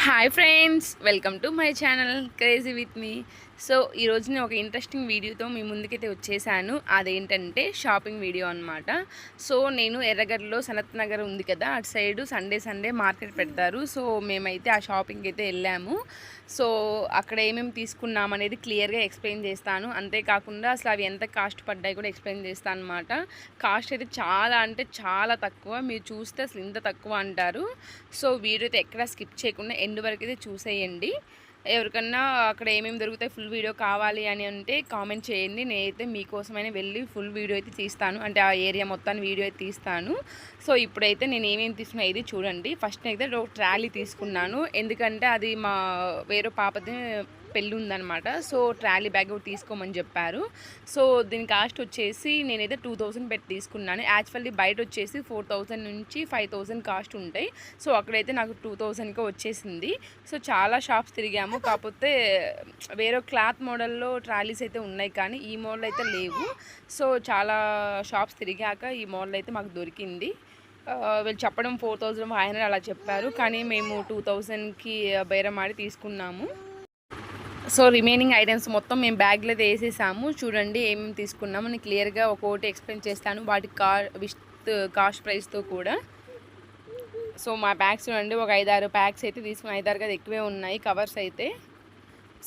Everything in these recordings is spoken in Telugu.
Hi friends welcome to my channel crazy with me so ఈరోజు నేను ఒక ఇంట్రెస్టింగ్ వీడియోతో మీ ముందుకైతే వచ్చేసాను. అదేంటంటే షాపింగ్ వీడియో అనమాట సో నేను ఎర్రగడ్డలో సనత్ నగర్ ఉంది కదా అటు సైడు సండే సండే మార్కెట్ పెడతారు. సో మేమైతే ఆ షాపింగ్కి అయితే వెళ్ళాము. సో అక్కడ ఏమేమి తీసుకున్నాం అనేది క్లియర్గా ఎక్స్ప్లెయిన్ చేస్తాను. అంతేకాకుండా అసలు అవి ఎంత కాస్ట్ పడ్డాయి కూడా ఎక్స్ప్లెయిన్ చేస్తాను అనమాట కాస్ట్ అయితే చాలా అంటే చాలా తక్కువ. మీరు చూస్తే అసలు ఇంత తక్కువ అంటారు. సో వీడియో అయితే ఎక్కడ స్కిప్ చేయకుండా ఎండ్ వరకు అయితే చూసేయండి. ఎవరికన్నా అక్కడ ఏమేమి దొరుకుతాయి ఫుల్ వీడియో కావాలి అని అంటే కామెంట్ చేయండి. నేనైతే మీకోసమైనా వెళ్ళి ఫుల్ వీడియో అయితే తీస్తాను. అంటే ఆ ఏరియా మొత్తాన్ని వీడియో అయితే తీస్తాను. సో ఇప్పుడైతే నేను ఏమేమి తీసుకున్నా ఇది చూడండి. ఫస్ట్ అయితే ఒక ట్రాలీ తీసుకున్నాను. ఎందుకంటే అది మా వేరే పాపది పెళ్ళి ఉందనమాట సో ట్రాలీ బ్యాగ్ ఒకటి తీసుకోమని చెప్పారు. సో దీని కాస్ట్ వచ్చేసి నేనైతే టూ థౌసండ్ పెట్టి తీసుకున్నాను. యాక్చువల్లీ బయట వచ్చేసి ఫోర్ థౌసండ్ నుంచి ఫైవ్ థౌసండ్ కాస్ట్ ఉంటాయి. సో అక్కడైతే నాకు టూ థౌసండ్కే వచ్చేసింది. సో చాలా షాప్స్ తిరిగాము. కాకపోతే వేరే క్లాత్ మోడల్లో ట్రాలీస్ అయితే ఉన్నాయి కానీ ఈ మోడల్ అయితే లేవు. సో చాలా షాప్స్ తిరిగాక ఈ మోడల్ అయితే మాకు దొరికింది. వీళ్ళు చెప్పడం ఫోర్ థౌజండ్ ఫైవ్ హండ్రెడ్ అలా చెప్పారు. కానీ మేము టూ థౌజండ్కి బేరం ఆడి తీసుకున్నాము. సో రిమైనింగ్ ఐటమ్స్ మొత్తం మేము బ్యాగ్లో అయితే వేసేసాము. చూడండి ఏమేమి తీసుకున్నాము. నేను క్లియర్గా ఒక్కొక్కటి ఎక్స్ప్లెయిన్ చేస్తాను. వాటి కా విత్ కాస్ట్ ప్రైస్తో కూడా. సో మా బ్యాగ్స్ చూడండి ఒక ఐదారు ప్యాక్స్ అయితే తీసుకుని ఐదారు కదా ఎక్కువే ఉన్నాయి కవర్స్ అయితే.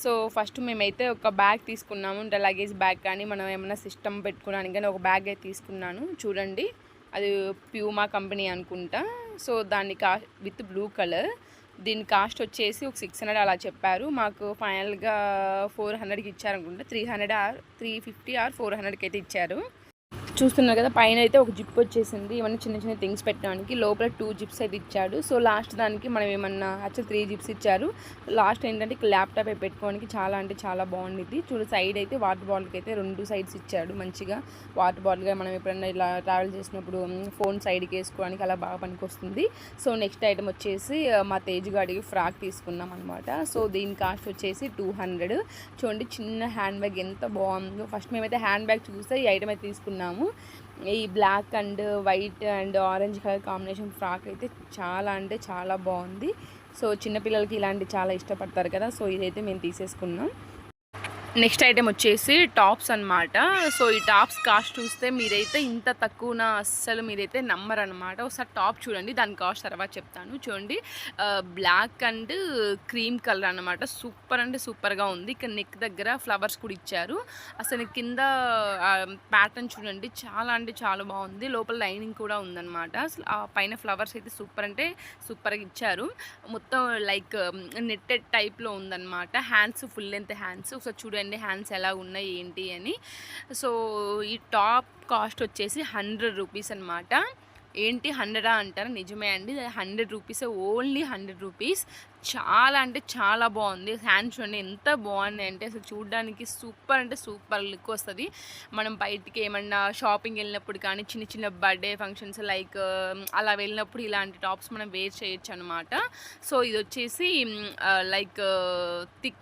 సో ఫస్ట్ మేమైతే ఒక బ్యాగ్ తీసుకున్నాము. అంటే లగేజ్ బ్యాగ్ కానీ మనం ఏమైనా సిస్టమ్ పెట్టుకోవడానికి కానీ ఒక బ్యాగ్ అయితే తీసుకున్నాను. చూడండి అది ప్యూమా కంపెనీ అనుకుంటా. సో దాన్ని కా విత్ బ్లూ కలర్. దీని కాస్ట్ వచ్చేసి ఒక సిక్స్ హండ్రెడ్ అలా చెప్పారు. మాకు ఫైనల్గా ఫోర్ హండ్రెడ్కి ఇచ్చారనుకుంటే. Three hundred or three fifty or four హండ్రెడ్కి అయితే ఇచ్చారు. చూస్తున్నారు కదా పైన అయితే ఒక జిప్ వచ్చేసింది. ఇవన్నీ చిన్న చిన్న థింగ్స్ పెట్టడానికి. లోపల టూ జిప్స్ అయితే ఇచ్చాడు. సో లాస్ట్ దానికి మనం ఏమన్నా యాక్చువల్ త్రీ జిప్స్ ఇచ్చారు. లాస్ట్ ఏంటంటే ల్యాప్టాప్ అయి పెట్టుకోవడానికి చాలా అంటే చాలా బాగుండిద్ది. చూడు సైడ్ అయితే వాటర్ బాటిల్కి అయితే రెండు సైడ్స్ ఇచ్చాడు మంచిగా. వాటర్ బాటిల్గా మనం ఎప్పుడైనా ఇలా ట్రావెల్ చేసినప్పుడు ఫోన్ సైడ్కి వేసుకోవడానికి అలా బాగా పనికొస్తుంది. సో నెక్స్ట్ ఐటమ్ వచ్చేసి మా తేజ్ గాడికి ఫ్రాక్ తీసుకున్నాం అనమాట సో దీని కాస్ట్ వచ్చేసి టూ హండ్రెడ్. చూడండి చిన్న హ్యాండ్ బ్యాగ్ ఎంత బాగుందో. ఫస్ట్ మేమైతే హ్యాండ్ బ్యాగ్ చూస్తే ఈ ఐటమ్ అయితే తీసుకున్నాము. ఈ black and white and orange colour combination frock అయితే చాలా అంటే చాలా బాగుంది. సో చిన్నపిల్లలకి ఇలాంటి చాలా ఇష్టపడతారు కదా సో ఇదైతే మేము తీసేసుకున్నాం. నెక్స్ట్ ఐటెం వచ్చేసి టాప్స్ అన్నమాట. సో ఈ టాప్స్ కాస్ట్ చూస్తే మీరైతే ఇంత తక్కువన అస్సలు మీరైతే నమ్మరు అనమాట ఒకసారి టాప్ చూడండి దాని కాస్ట్ తర్వాత చెప్తాను. చూడండి బ్లాక్ అండ్ క్రీమ్ కలర్ అనమాట సూపర్ అంటే సూపర్గా ఉంది. ఇక్కడ నెక్ దగ్గర ఫ్లవర్స్ కూడా ఇచ్చారు. అసలు కింద ప్యాటర్న్ చూడండి చాలా అంటే చాలా బాగుంది. లోపల లైనింగ్ కూడా ఉందన్నమాట. అసలు ఆ పైన ఫ్లవర్స్ అయితే సూపర్ అంటే సూపర్గా ఇచ్చారు. మొత్తం లైక్ నెట్టెడ్ టైప్లో ఉందన్నమాట. Hands full length hands. ఒకసారి చూడండి. హ్యాండ్స్ ఎలా ఉన్నాయి ఏంటి అని. సో ఈ టాప్ కాస్ట్ వచ్చేసి హండ్రెడ్ రూపీస్ అనమాట ఏంటి హండ్రెడా అంటారు? నిజమే అండి. Hundred rupees only hundred rupees. చాలా అంటే చాలా బాగుంది. హ్యాండ్స్ చూడండి ఎంత బాగున్నాయి అంటే అసలు చూడడానికి సూపర్ అంటే సూపర్ లుక్ వస్తుంది. మనం బయటికి ఏమన్నా షాపింగ్ వెళ్ళినప్పుడు కానీ చిన్న చిన్న బర్త్డే ఫంక్షన్స్ లైక్ అలా వెళ్ళినప్పుడు ఇలాంటి టాప్స్ మనం వేర్ చేయొచ్చు అనమాట సో ఇది వచ్చేసి లైక్ థిక్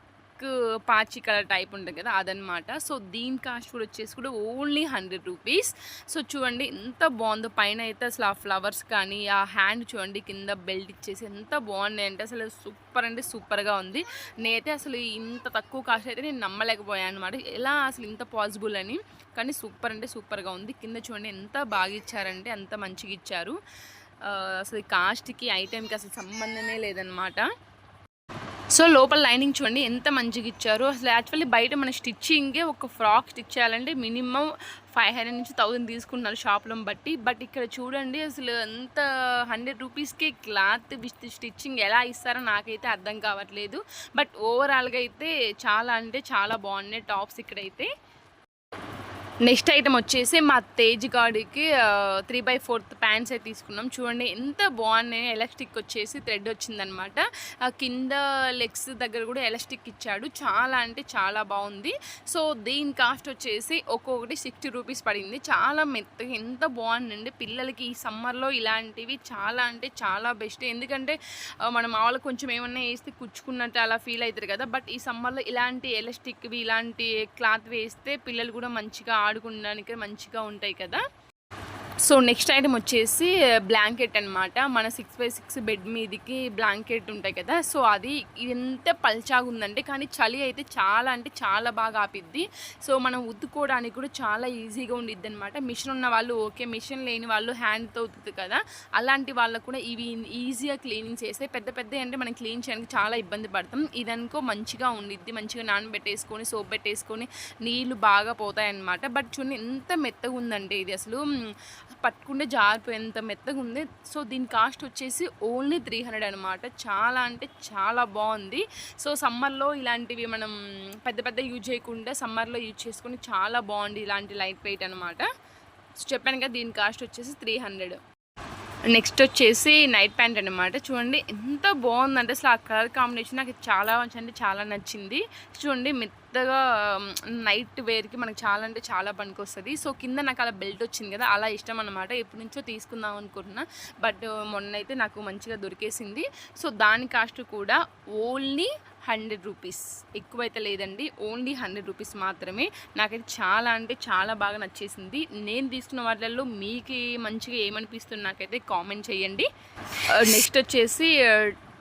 పాచి కలర్ టైప్ ఉంటుంది కదా అదనమాట సో దీని కాస్ట్ కూడా వచ్చేసి కూడా ఓన్లీ హండ్రెడ్ రూపీస్. సో చూడండి ఎంత బాగుందో. పైన అయితే అసలు ఆ ఫ్లవర్స్ కానీ ఆ హ్యాండ్ చూడండి కింద బెల్ట్ ఇచ్చేసి ఎంత బాగున్నాయి అంటే అసలు సూపర్ అంటే సూపర్గా ఉంది. నేనైతే అసలు ఇంత తక్కువ కాస్ట్ అయితే నేను నమ్మలేకపోయాను అనమాట ఎలా అసలు ఇంత పాసిబుల్ అని. కానీ సూపర్ అంటే సూపర్గా ఉంది. కింద చూడండి ఎంత బాగా ఇచ్చారంటే అంత మంచిగా ఇచ్చారు. అసలు కాస్ట్కి ఐటెంకి అసలు సంబంధమే లేదనమాట సో లోపల లైనింగ్ చూడండి ఎంత మంచిగా ఇచ్చారు. అసలు యాక్చువల్లీ బయట మన స్టిచ్చింగే ఒక ఫ్రాక్ స్టిచ్ చేయాలంటే మినిమం ఫైవ్ హండ్రెడ్ నుంచి థౌజండ్ తీసుకుంటున్నారు షాప్లో బట్టి. బట్ ఇక్కడ చూడండి అసలు ఎంత హండ్రెడ్ రూపీస్కి క్లాత్ స్టిచ్చింగ్ ఎలా ఇస్తారో నాకైతే అర్థం కావట్లేదు. బట్ ఓవరాల్గా అయితే చాలా అంటే చాలా బాగున్నాయి టాప్స్ ఇక్కడైతే. నెక్స్ట్ ఐటమ్ వచ్చేసి మా తేజ్ గాడికి త్రీ బై ఫోర్త్ ప్యాంట్స్ అయితే తీసుకున్నాం. చూడండి ఎంత బాగున్నాయి. ఎలాస్టిక్ వచ్చేసి థ్రెడ్ వచ్చిందనమాట. కింద లెగ్స్ దగ్గర కూడా ఎలాస్టిక్ ఇచ్చాడు. చాలా అంటే చాలా బాగుంది. సో దీని కాస్ట్ వచ్చేసి ఒక్కొక్కటి సిక్స్టీ రూపీస్ పడింది. చాలా మెత్తగా ఎంత బాగుందండి. పిల్లలకి ఈ సమ్మర్లో ఇలాంటివి చాలా అంటే చాలా బెస్ట్. ఎందుకంటే మనం వాళ్ళకి కొంచెం ఏమన్నా వేస్తే కుచ్చుకున్నట్టు అలా ఫీల్ అవుతారు కదా. బట్ ఈ సమ్మర్లో ఇలాంటి ఎలాస్టిక్వి ఇలాంటి క్లాత్ వేస్తే పిల్లలు కూడా మంచిగా ఆడుకోవడానికి మంచిగా ఉంటాయి కదా. సో నెక్స్ట్ ఐటమ్ వచ్చేసి బ్లాంకెట్ అన్నమాట. మన సిక్స్ బై సిక్స్ బెడ్ మీదకి బ్లాంకెట్ ఉంటాయి కదా. సో అది ఎంత పల్చాగా ఉందంటే కానీ చలి అయితే చాలా అంటే చాలా బాగా ఆపిద్ది. సో మనం ఉత్తుకోవడానికి కూడా చాలా ఈజీగా ఉండిద్ది అనమాట మిషన్ ఉన్న వాళ్ళు ఓకే మిషన్ లేని వాళ్ళు హ్యాండ్తో ఉత్తుతుంది కదా. అలాంటి వాళ్ళకు కూడా ఇవి ఈజీగా క్లీనింగ్ చేస్తే పెద్ద పెద్ద అంటే మనం క్లీన్ చేయడానికి చాలా ఇబ్బంది పడతాం. ఇదనుకో మంచిగా ఉండిద్ది. మంచిగా నానబెట్టేసుకొని సోప్ పెట్టేసుకొని నీళ్ళు బాగా పోతాయి అన్నమాట బట్ చూడండి ఎంత మెత్తగా ఉందంటే ఇది అసలు. పట్టుకుంటే జారిపోయేంత మెత్తగా ఉంది. సో దీని కాస్ట్ వచ్చేసి ఓన్లీ త్రీ హండ్రెడ్ అనమాట చాలా అంటే చాలా బాగుంది. సో సమ్మర్లో ఇలాంటివి మనం పెద్ద పెద్ద యూజ్ చేయకుండా సమ్మర్లో యూజ్ చేసుకుని చాలా బాగుంది ఇలాంటి లైట్ వెయిట్ అనమాట సో చెప్పాను కదా దీని కాస్ట్ వచ్చేసి త్రీ హండ్రెడ్. నెక్స్ట్ వచ్చేసి నైట్ ప్యాంట్ అనమాట చూడండి ఎంత బాగుందంటే అసలు ఆ కలర్ కాంబినేషన్ నాకు చాలా అంటే చాలా నచ్చింది. చూడండి మెత్తగా నైట్ వేర్కి మనకు చాలా అంటే చాలా పనికి వస్తుంది సో కింద నాకు అలా బెల్ట్ వచ్చింది కదా అలా ఇష్టం అనమాట ఎప్పటి నుంచో తీసుకుందాం అనుకుంటున్నా. బట్ మొన్న అయితే నాకు మంచిగా దొరికేసింది. సో దాని కాస్ట్ కూడా ఓన్లీ హండ్రెడ్ రూపీస్. ఎక్కువైతే లేదండి. ఓన్లీ హండ్రెడ్ రూపీస్ మాత్రమే. నాకైతే చాలా అంటే చాలా బాగా నచ్చేసింది. నేను తీసుకున్న వాటిల్లో మీకు మంచిగా ఏమనిపిస్తుంది నాకైతే కామెంట్ చేయండి. నెక్స్ట్ వచ్చేసి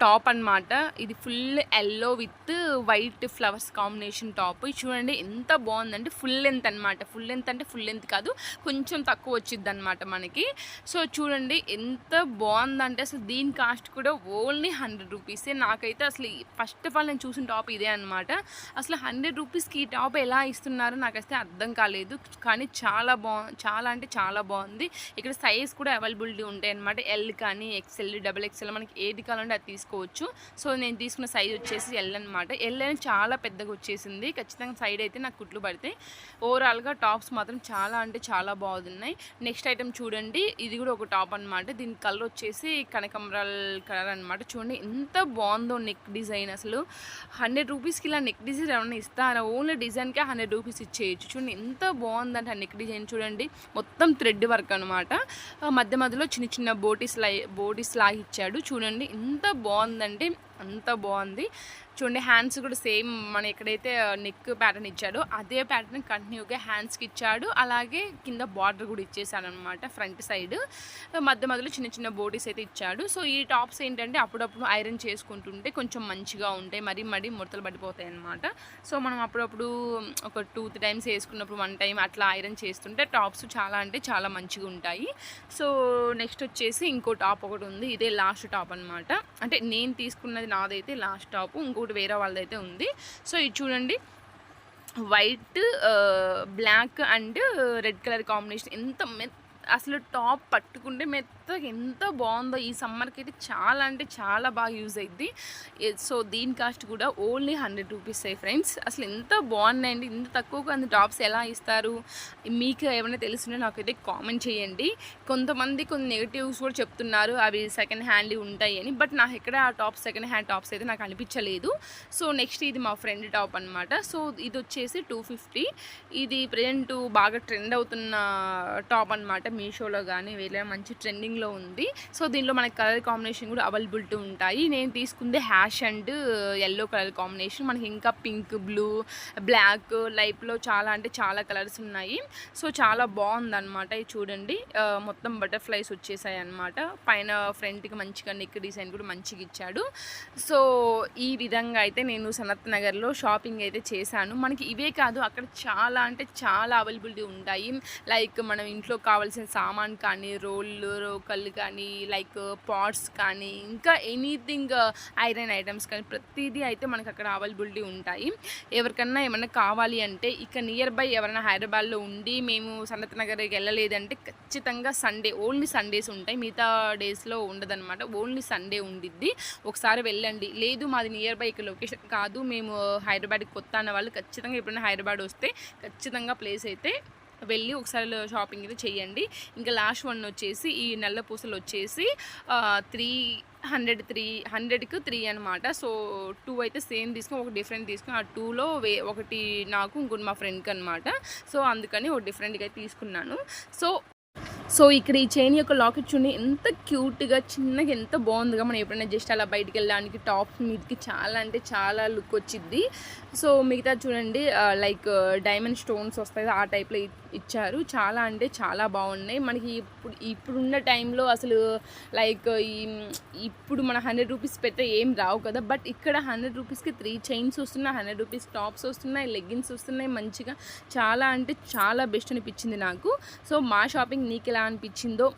టాప్ అన్నమాట. ఇది full yellow with white flowers combination top. ఇది చూడండి ఎంత బాగుందంటే ఫుల్ లెంత్ అనమాట ఫుల్ లెంత్ అంటే ఫుల్ లెంత్ కాదు కొంచెం తక్కువ వచ్చింది అనమాట మనకి. సో చూడండి ఎంత బాగుందంటే అసలు దీని కాస్ట్ కూడా ఓన్లీ హండ్రెడ్ రూపీసే నాకైతే అసలు ఫస్ట్ ఆఫ్ ఆల్ నేను చూసిన టాప్ ఇదే అనమాట అసలు హండ్రెడ్ రూపీస్కి ఈ టాప్ ఎలా ఇస్తున్నారో నాకైతే అర్థం కాలేదు. కానీ చాలా బాగు చాలా అంటే చాలా బాగుంది. ఇక్కడ సైజ్ కూడా అవైలబిలిటీ ఉంటాయి అనమాట ఎల్ కానీ ఎక్సెల్ డబుల్ ఎక్సెల్ మనకి ఏది కావాలంటే అది తీసుకు తీసుకోవచ్చు. సో నేను తీసుకున్న సైజ్ వచ్చేసి ఎల్ అనమాట ఎల్ అని చాలా పెద్దగా వచ్చేసింది. ఖచ్చితంగా సైడ్ అయితే నాకు కుట్లు పడతాయి. ఓవరాల్గా టాప్స్ మాత్రం చాలా అంటే చాలా బాగున్నాయి. నెక్స్ట్ ఐటమ్ చూడండి. ఇది కూడా ఒక టాప్ అనమాట దీని కలర్ వచ్చేసి కనకంబరాల్ కలర్ అనమాట చూడండి ఎంత బాగుందో నెక్ డిజైన్ అసలు. హండ్రెడ్ రూపీస్కి ఇలా నెక్ డిజైన్ ఏమైనా ఇస్తారా ఓన్లీ డిజైన్కే హండ్రెడ్ రూపీస్ ఇచ్చేయచ్చు. చూడండి ఎంత బాగుందంటే ఆ నెక్ డిజైన్ చూడండి. మొత్తం థ్రెడ్ వర్క్ అనమాట మధ్య మధ్యలో చిన్న చిన్న బోటీస్ లై బోటీస్ లాగా ఇచ్చాడు. చూడండి ఎంత బాగుందండి. అంత బాగుంది. చూడండి హ్యాండ్స్ కూడా సేమ్ మన ఎక్కడైతే uh, నెక్ ప్యాటర్న్ ఇచ్చాడో అదే ప్యాటర్న్ కంటిన్యూగా హ్యాండ్స్కి ఇచ్చాడు. అలాగే కింద బార్డర్ కూడా ఇచ్చేసాను అనమాట ఫ్రంట్ సైడ్ uh, మధ్య మధ్యలో చిన్న చిన్న బోటీస్ అయితే ఇచ్చాడు. సో ఈ టాప్స్ ఏంటంటే అప్పుడప్పుడు ఐరన్ చేసుకుంటుంటే కొంచెం మంచిగా ఉంటాయి. మరీ మరీ ముడతలు పడిపోతాయి అనమాట సో మనం అప్పుడప్పుడు ఒక టూ త్రీ టైమ్స్ వేసుకున్నప్పుడు వన్ టైం అట్లా ఐరన్ చేస్తుంటే టాప్స్ చాలా అంటే చాలా మంచిగా ఉంటాయి. సో నెక్స్ట్ వచ్చేసి ఇంకో టాప్ ఒకటి ఉంది. ఇదే లాస్ట్ టాప్ అనమాట అంటే నేను తీసుకున్నది నాదైతే లాస్ట్ టాప్ ఇంకోటి వేరే వాళ్ళదైతే ఉంది. సో ఇది చూడండి. White black and red colour combination ఎంత మెత్త అసలు టాప్ పట్టుకుంటే మెత్తగా ఎంత బాగుందో ఈ సమ్మర్కి అయితే చాలా అంటే చాలా బాగా యూజ్ అయింది సో దీని కాస్ట్ కూడా ఓన్లీ హండ్రెడ్ రూపీస్ ఫ్రెండ్స్. అసలు ఎంత బాగున్నాయండి ఇంత తక్కువగా అంత టాప్స్ ఎలా ఇస్తారు? మీకు ఏమైనా తెలుసుంటే నాకైతే కామెంట్ చేయండి. కొంతమంది కొన్ని నెగిటివ్స్ కూడా చెప్తున్నారు అవి సెకండ్ హ్యాండ్లు ఉంటాయి అని. బట్ నాకు ఎక్కడ ఆ టాప్ సెకండ్ హ్యాండ్ టాప్స్ అయితే నాకు అనిపించలేదు. సో నెక్స్ట్ ఇది మా ఫ్రెండ్ టాప్ అనమాట సో ఇది వచ్చేసి టూ ఫిఫ్టీ. ఇది ప్రజెంట్ బాగా ట్రెండ్ అవుతున్న టాప్ అనమాట మీషోలో కానీ వేరే మంచి ట్రెండింగ్లో ఉంది. సో దీనిలో మనకి కలర్ కాంబినేషన్ కూడా అవైలబిలిటీ ఉంటాయి. నేను తీసుకుంది ash and yellow colour combination. మనకి ఇంకా పింక్ బ్లూ బ్లాక్ లైఫ్లో చాలా అంటే చాలా కలర్స్ ఉన్నాయి. సో చాలా బాగుందన్నమాట ఇది చూడండి. మొత్తం బటర్ఫ్లైస్ వచ్చేసాయి అనమాట పైన ఫ్రంట్కి మంచిగా నెక్ డిజైన్ కూడా మంచిగా ఇచ్చాడు. సో ఈ విధంగా అయితే నేను సనత్ నగర్లో షాపింగ్ అయితే చేశాను. మనకి ఇవే కాదు అక్కడ చాలా అంటే చాలా అవైలబిలిటీ ఉంటాయి. లైక్ మనం ఇంట్లో కావాల్సిన సామాన్ కానీ రోళ్ళు రోకళ్ళు కానీ లైక్ పాట్స్ కానీ ఇంకా ఎనీథింగ్ uh, ఐరన్ ఐటమ్స్ కానీ ప్రతిదీ అయితే మనకి అక్కడ అవైలబిలిటీ ఉంటాయి. ఎవరికన్నా ఏమన్నా కావాలి అంటే ఇక నియర్ బై ఎవరైనా హైదరాబాద్లో ఉండి మేము సనత్ నగర్కి వెళ్ళలేదంటే ఖచ్చితంగా సండే ఓన్లీ సండేస్ ఉంటాయి. మిగతా డేస్లో ఉండదన్నమాట. ఓన్లీ సండే ఉండిద్ది. ఒకసారి వెళ్ళండి. లేదు మాది నియర్ బై ఇక్కడ లొకేషన్ కాదు. మేము హైదరాబాద్కి కొత్త అన్న వాళ్ళు ఖచ్చితంగా ఎప్పుడైనా హైదరాబాద్ వస్తే ఖచ్చితంగా ప్లేస్ అయితే వెళ్ళి ఒకసారి షాపింగ్ అయితే చేయండి. ఇంకా లాస్ట్ వన్ వచ్చేసి ఈ నల్ల పూసలు వచ్చేసి త్రీ హండ్రెడ్ త్రీ హండ్రెడ్కి త్రీ అనమాట సో టూ అయితే సేమ్ తీసుకుని ఒక డిఫరెంట్ తీసుకుని ఆ టూలో వే ఒకటి నాకు ఇంకోటి మా ఫ్రెండ్కి అనమాట సో అందుకని ఒక డిఫరెంట్గా అయితే తీసుకున్నాను. సో సో ఇక్కడ ఈ చైన్ యొక్క లాకెట్ చూడండి ఎంత క్యూట్గా చిన్నగా ఎంత బాగుందిగా మనం ఎప్పుడైనా జస్ట్ అలా బయటికి వెళ్ళడానికి టాప్ మీదకి చాలా అంటే చాలా లుక్ వచ్చింది సో మిగతా చూడండి లైక్ డైమండ్ స్టోన్స్ వస్తాయి ఆ టైప్లో ఇచ్చారు. చాలా అంటే చాలా బాగున్నాయి. మనకి ఇప్పుడు ఇప్పుడున్న టైంలో అసలు లైక్ ఈ ఇప్పుడు మన హండ్రెడ్ రూపీస్ పెడితే ఏం రావు కదా. బట్ ఇక్కడ హండ్రెడ్ రూపీస్కి త్రీ చైన్స్ వస్తున్నాయి హండ్రెడ్ రూపీస్ టాప్స్ వస్తున్నాయి లెగ్గిన్స్ వస్తున్నాయి మంచిగా. చాలా అంటే చాలా బెస్ట్ అనిపించింది నాకు. సో మా షాపింగ్ నీకు ఎలా అనిపించిందో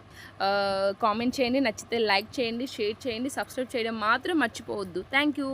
కామెంట్ చేయండి. నచ్చితే లైక్ చేయండి షేర్ చేయండి సబ్స్క్రైబ్ చేయడం మాత్రం మర్చిపోవద్దు. Thank you